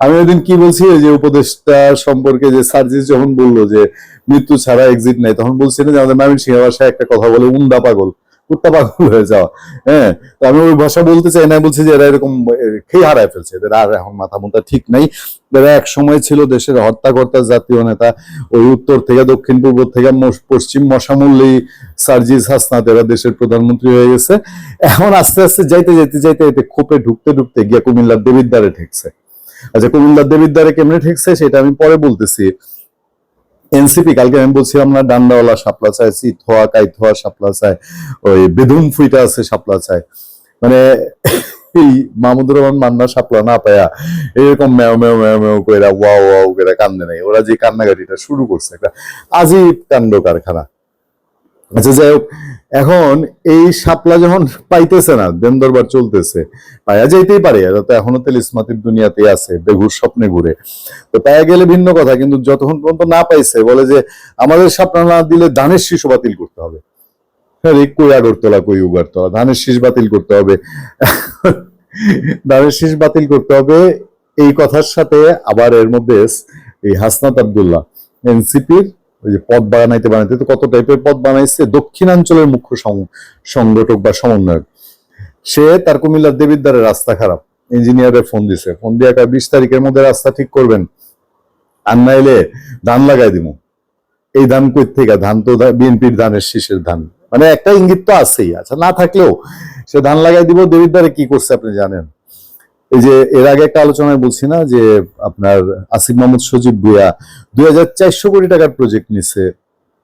আমি ওইদিন কি বলছি যে উপদেশটা সম্পর্কে যে সার্জিস যখন বলল যে মৃত্যু ছাড়া এক্সিট নাই, তখন বলছিলেন যে আমাদের মামিন সিংহ ভাষায় একটা কথা বলে উন্দা পাগল, কুত্তা পাগল হয়ে যাওয়া। হ্যাঁ তো আমি ওই ভাষা বলতে চাই না বলছি যে এরা এরকম খেয়ে হারায় ফেলছে, এদের আর এখন মাথা মুথা ঠিক নাই। এরা এক সময় ছিল দেশের হত্যাকর্তা, জাতীয় নেতা, ওই উত্তর থেকে, দক্ষিণ পূর্ব থেকে পশ্চিম মশামুল্লি সার্জিস হাসনাত, এরা দেশের প্রধানমন্ত্রী হয়ে গেছে। এখন আস্তে আস্তে যাইতে যাইতে যাইতে যাইতে খোপে ঢুকতে ঢুকতে গিয়া কুমিল্লার দেবিদ্বারে ঠেকছে। আচ্ছা কুমিল্লার দেবিদ্বারে কেমনে ঠেকছে সেটা আমি পরে বলতেছি। এনসিপি, কালকে আমি বলছিলাম না, ডান্ডাওয়ালা শাপলা চায় চিথোয়া কাইথোয়া শাপলা চায়, ওই বেদুন ফুইটা আছে সাপলা চায়। মানে এই মাহমুদুর রহমান মান্না শাপলা না পায়া এরকম ম্যাও ম্যাও ম্যাও ম্যাও করে ওয়াও ওয়াও করে কান্দে নাই। ওরা যে কান্নাকাটিটা শুরু করছে একটা আজীব কাণ্ড কারখানা। আচ্ছা যাই হোক, এখন এই শাপলা যখন পাইতেছে না, দেন দরবার চলতেছে, পায়া যাইতেই পারে তো এখনও তেল ইসমাতির দুনিয়াতে আছে বেঘুর স্বপ্নে ঘুরে। তো পায়া গেলে ভিন্ন কথা, কিন্তু যতক্ষণ পর্যন্ত না পাইছে, বলে যে আমাদের শাপলা না দিলে ধানের শিশু বাতিল করতে হবে। কই আগরতলা, কই উগারতলা, ধানের শীষ বাতিল করতে হবে। ধানের শীষ বাতিল করতে হবে, এই কথার সাথে আবার এর মধ্যে এই হাসনাত আবদুল্লাহ, এনসিপির ওই যে পদ বানাইতে বানাইতে, তো কত টাইপের পদ বানাইছে? দক্ষিণাঞ্চলের মুখ্য সংগঠক বা সমন্বয়ক। সে তার কুমিল্লার দেবীর দেবিদ্বারের রাস্তা খারাপ। ইঞ্জিনিয়ারের ফোন দিছে। ফোন দিয়ে একটা বিশ তারিখের মধ্যে রাস্তা ঠিক করবেন। আর নাইলে ধান লাগাই দিব এই ধান কই থেকে? ধান তো বিএনপির ধানের শীষের ধান। মানে একটা ইঙ্গিত তো আছেই। আচ্ছা না থাকলেও সে ধান লাগাই দিব দেবীর দেবিদ্বারে কি করছে আপনি জানেন? এই যে এর আগে একটা আলোচনায় বলছি না যে আপনার আসিফ মোহাম্মদ সজীব ভুয়া দুই হাজার চারশো কোটি টাকার প্রজেক্ট নিছে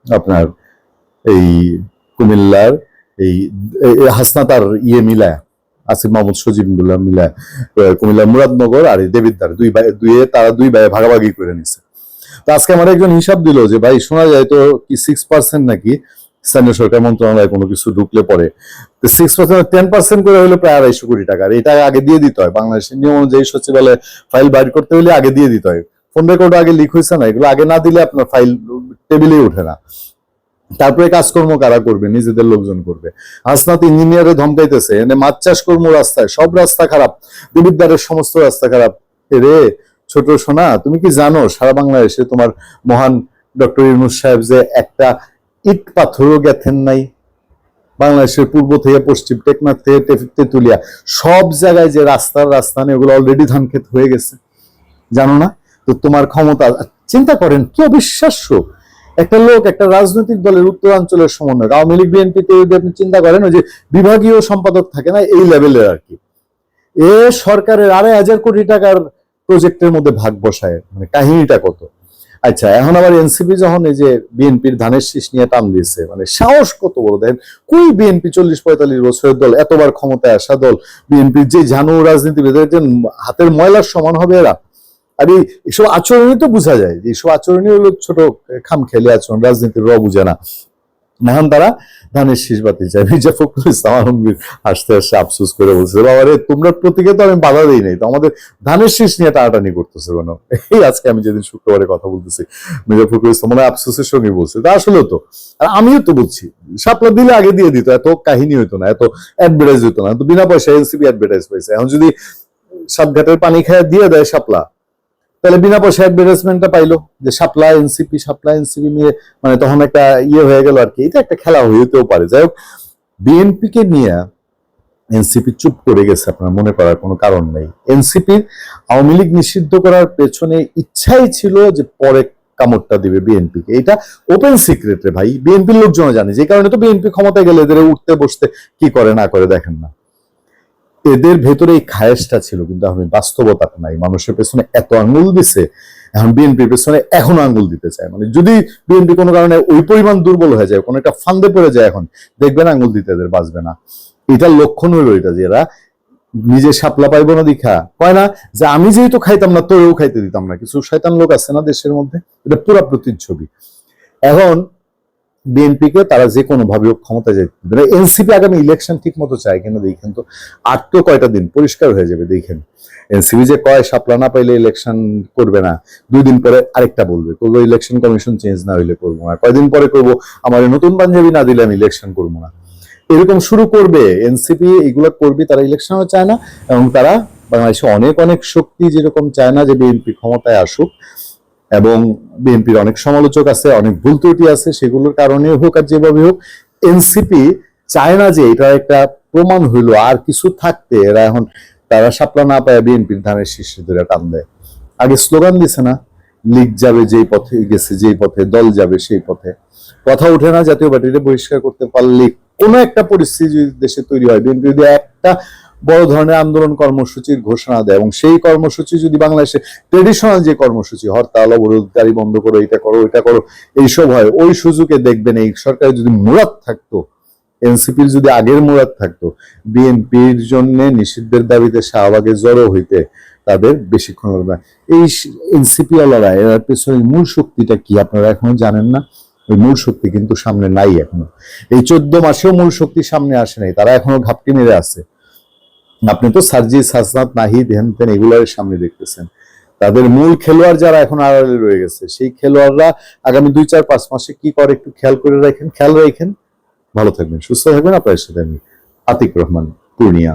আপনার এই কুমিল্লার এই এই- এই হাসনা তার ইয়ে মিলায় আসিফ মোহাম্মদ সজীব মিলা মিলায় আহ, মুরাদনগর আর এই দেবিদ্বার দুই ভাই দুই তারা দুই ভাই ভাগাভাগি করে নিছে। তো আজকে আমার একজন হিসাব দিল যে ভাই শোনা যায় তো কি সিক্স পার্সেন্ট নাকি স্থানীয় সরকার মন্ত্রণালয়ে কোনো কিছু ঢুকলে পরে। সিক্স পার্সেন্ট টেন পার্সেন্ট করে হলে প্রায় আড়াইশো কোটি টাকা। এটা আগে দিয়ে দিতে হয়। বাংলাদেশের নিয়ম অনুযায়ী সচিবালয়ে ফাইল বাইর করতে হলে আগে দিয়ে দিতে হয়। ফোন রেকর্ড আগে লিক হয়েছে না? এগুলো আগে না দিলে আপনার ফাইল টেবিলেই ওঠে না। তারপরে কাজকর্ম কারা করবে? নিজেদের লোকজন করবে। হাসনাত ইঞ্জিনিয়ারে ধমকাইতেছে। এনে মাছ চাষ কর্ম রাস্তায়। সব রাস্তা খারাপ। দেবিদ্বারের সমস্ত রাস্তা খারাপ। রে, ছোট সোনা, তুমি কি জানো? সারা বাংলাদেশে তোমার মহান ডক্টর ইউনুস সাহেব যে একটা ইট পাথরও গেথেন নাই। বাংলাদেশের পূর্ব থেকে পশ্চিম টেকনাফ থেকে তেতুলিয়া, সব জায়গায় যে রাস্তার রাস্তা নেই ওগুলো অলরেডি ধান ক্ষেত হয়ে গেছে। জানো না? তো তোমার ক্ষমতা, চিন্তা করেন, কি অবিশ্বাস্য? একটা লোক, একটা রাজনৈতিক দলের উত্তরাঞ্চলের সমন্বয় আওয়ামী লীগ বিএনপিতে যদি আপনি চিন্তা করেন, ওই যে বিভাগীয় সম্পাদক থাকে না, এই লেভেলের আর কি। এ সরকারের আড়াই হাজার কোটি টাকার প্রজেক্টের মধ্যে ভাগ বসায় মানে কাহিনীটা কত? আচ্ছা এখন আবার এনসিপি যখন এই যে বিএনপির ধানের শীষ নিয়ে টান দিয়েছে মানে সাহস কত বড়? দেখেন, কই বিএনপি চল্লিশ পঁয়তাল্লিশ বছরের দল, এতবার ক্ষমতায় আসা দল, বিএনপির যে ঝানু রাজনীতিবিদের যে হাতের ময়লার সমান হবে এরা? আর এই এসব আচরণই তো বোঝা যায়, যে এইসব আচরণই হলো ছোট খাম খেলে আচরণ, রাজনীতির র বুঝে না। এখন তারা ধানের শীষ বাতিল চায়। মির্জা ফখরুল ইসলাম আলমগীর হাসতে হাসতে আফসোস করে বলছে বাবা রে তোমরা প্রতীকে তো আমি বাধা দিই নাই, তো আমাদের ধানের শীষ নিয়ে টানাটানি করতেছে কেন? এই আজকে আমি যেদিন শুক্রবারে কথা বলতেছি, মির্জা ফখরুল ইসলাম মানে আফসোসের সঙ্গে বলছে। তা আসলে তো, আর আমিও তো বলছি সাপলা দিলে আগে দিয়ে দিত, এত কাহিনী হইতো না, এত অ্যাডভার্টাইজ হইতো না তো বিনা পয়সা এনসিপি অ্যাডভার্টাইজ পাইছে। এখন যদি সাতঘাটের পানি খায় দিয়ে দেয় শাপলা তাহলে বিনা পয়সা অ্যাডভার্টাইজমেন্টটা পাইলো, যে সাপ্লাই এনসিপি সাপ্লাই এনসিপি নিয়ে মানে তখন একটা ইয়ে হয়ে গেল আর কি। এটা একটা খেলা হইতেও পারে। যাই হোক বিএনপি কে নিয়ে এনসিপি চুপ করে গেছে আপনার মনে করার কোনো কারণ নেই। এনসিপির আওয়ামী লীগ নিষিদ্ধ করার পেছনে ইচ্ছাই ছিল যে পরে কামড়টা দিবে বিএনপি কে এটা ওপেন সিক্রেট রে ভাই। বিএনপির লোকজন জানে। যে কারণে তো বিএনপি ক্ষমতায় গেলে এদের উঠতে বসতে কি করে না করে দেখেন না। এদের ভেতরে এই খায়েশটা ছিল, কিন্তু এই বাস্তবতাটা নাই। মানুষের পেছনে এত আঙ্গুল দিছে, এখন বিএনপির পেছনে এখনও আঙ্গুল দিতে চায়। মানে যদি বিএনপি কোনো কারণে ওই পরিমাণ দুর্বল হয়ে যায়, কোনো একটা ফান্দে পড়ে যায় এখন, দেখবেন আঙ্গুল দিতে এদের বাঁচবে না। এটার লক্ষণ হইল এটা যে এরা নিজে সাপলা পাইবো না দীক্ষা কয় না? যে আমি যেহেতু খাইতাম না, তোরেও খাইতে দিতাম না। কিছু শয়তান লোক আছে না দেশের মধ্যে? এটা পুরা প্রতিচ্ছবি। এখন বিএনপি কে তারা যে কোনো ভাবে হোক যেতে এনসিপি আগামী ইলেকশন ঠিক মতো চায় কিনা দেখেন তো। আর তো কয়টা দিন? পরিষ্কার হয়ে যাবে, দেখেন। এনসিপি যে কয় সাপলা না পাইলে ইলেকশন করবে না দুই দিন পরে আরেকটা বলবে, করব ইলেকশন কমিশন চেঞ্জ না হইলে করব না। কয়দিন পরে করব? আমার নতুন পাঞ্জাবি না দিলে আমি ইলেকশন করব না। এরকম শুরু করবে, এনসিপি এগুলো করবে, তারা ইলেকশনও চায় না। এবং তারা বাংলাদেশে অনেক অনেক শক্তি যেরকম চায় না যে বিএনপি ক্ষমতায় আসুক এবং বিএনপির অনেক সমালোচক আছে, অনেক ভুল ত্রুটি আছে, সেগুলোর কারণে হোক আর যেভাবে হোক, এনসিপি চায় না যে এটা একটা প্রমাণ হইল, আর কিছু থাকতে। এরা এখন তারা সাপলা না পায় বিএনপির ধানের শীর্ষে ধরে টান দেয়। আগে স্লোগান দিছে না, লিগ যাবে যেই পথে গেছে, যেই পথে দল যাবে সেই পথে। কথা ওঠে না, জাতীয় পার্টিতে বহিষ্কার করতে পারলে কোনো একটা পরিস্থিতি যদি দেশে তৈরি হয়, বিএনপি যদি একটা বড় ধরনের আন্দোলন কর্মসূচির ঘোষণা দেয় এবং সেই কর্মসূচি যদি বাংলাদেশে ট্রেডিশনাল যে কর্মসূচি, হরতাল অবরোধ গাড়ি বন্ধ করো, এটা করো এটা করো, এইসব হয়, ওই সুযোগে দেখবেন এই সরকারের যদি মুরাদ থাকতো, এনসিপির যদি আগের মুরাদ থাকতো, বিএনপির জন্য নিষিদ্ধের দাবিতে শাহবাগে জড়ো হইতে তাদের বেশিক্ষণ লাগবে না। এই এনসিপি আলারা এর পেছনে মূল শক্তিটা কি আপনারা এখনও জানেন না? ওই মূল শক্তি কিন্তু সামনে নাই এখনও। এই চোদ্দ মাসেও মূল শক্তি সামনে আসে নাই, তারা এখনও ঘাপটি মেরে আছে। আপনি তো সার্জিস হাসনাত নাহিদ, হেন তেন এগুলোর সামনে দেখতেছেন। তাদের মূল খেলোয়াড় যারা এখন আড়ালে রয়ে গেছে, সেই খেলোয়াড়রা আগামী দুই, চার, পাঁচ মাসে কি করে একটু খেয়াল করে রাখেন? খেয়াল রাখেন। ভালো থাকবেন, সুস্থ থাকবেন। আপনার সাথে আমি আতিক রহমান, পূর্ণিয়া।